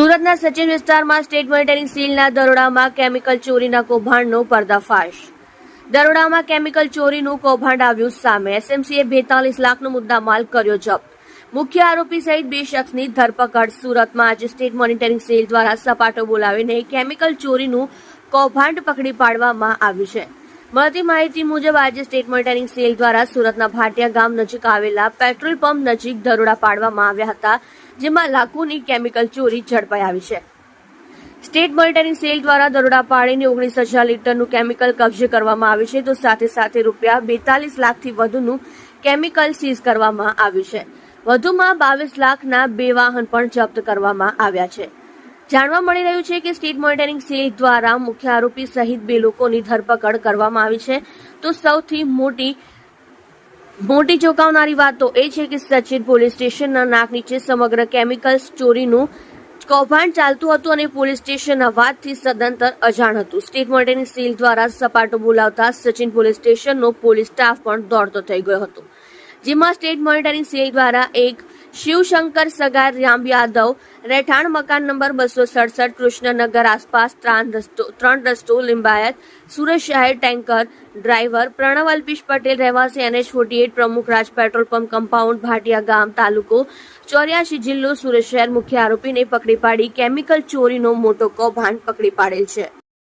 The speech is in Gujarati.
સુરતના સચિન વિસ્તારમાં સ્ટેટ મોનિટરિંગ સીલના દરોડામાં કેમિકલ ચોરીના કૌભાંડનો પર્દાફાશ. દરોડામાં કેમિકલ ચોરીનું કૌભાંડ આવ્યું સામે એસએમસીએ બેતાલીસ લાખનો મુદ્દામાલ કર્યો જપ્ત. મુખ્ય આરોપી સહિત બે શખ્સની ધરપકડ. સુરતમાં આજે સ્ટેટ મોનિટરિંગ સેલ દ્વારા સપાટો બોલાવીને કેમિકલ ચોરીનું કૌભાંડ પકડી પાડવામાં આવ્યું છે. મળતી માહિતી મુજબ આજે સ્ટેટ મોનિટરિંગ સેલ દ્વારા સુરતના ભાટિયા ગામ નજીક આવેલા પેટ્રોલ પંપ નજીક દરોડા પાડવામાં આવ્યા હતા, જેમાં લાખોની કેમિકલ ચોરી ઝડપાઈ આવી છે. સ્ટેટ મોનિટરિંગ સેલ દ્વારા દરોડા પાડીને ઓગણીસ હજાર લીટરનું કેમિકલ કબજે કરવામાં આવ્યું છે, તો સાથે સાથે રૂપિયા બેતાલીસ લાખથી વધુનું કેમિકલ સીઝ કરવામાં આવ્યું છે. વધુમાં બાવીસ લાખના બે વાહન પણ જપ્ત કરવામાં આવ્યા છે. જાણવા મળી રહ્યું છે કે સ્ટેટ મોનિટરિંગ સેલ દ્વારા મુખ્ય આરોપી સહિત બે લોકોની ધરપકડ કરવામાં આવી છે. તો સૌથી મોટી મોટી ચોંકાવનારી વાત તો એ છે કે સચિન પોલીસ સ્ટેશનના નાક નીચે સમગ્ર કેમિકલ્સ ચોરીનું કૌભાંડ ચાલતું હતું અને પોલીસ સ્ટેશનના વાતથી સદંતર અજાણ હતું. સ્ટેટ મોનિટરિંગ સેલ દ્વારા સપાટો બોલાવતા સચિન પોલીસ સ્ટેશનનો પોલીસ સ્ટાફ પણ દોડતો થઈ ગયો હતો. જેમાં સ્ટેટ મોનિટરિંગ સેલ દ્વારા એક શિવશંકર સગાર, રામ યાદવ, રહેઠાણ મકાન નંબર બસો સડસઠ, કૃષ્ણનગર આસપાસ ત્રણ રસ્તો ત્રણ રસ્તો, લિંબાયત, સુરત શહેર ટેન્કર, ડ્રાઈવર પ્રણવ અલ્પીશ પટેલ રહેવાસી NH forty eight Pramukh Raj petrol pump compound, Bhatia ગામ તાલુકો, ચોર્યાસી જિલ્લો સુરત શહેર મુખ્ય આરોપીને પકડી પાડી, કેમિકલ ચોરીનો મોટો કૌભાંડ પકડી પાડેલ છે.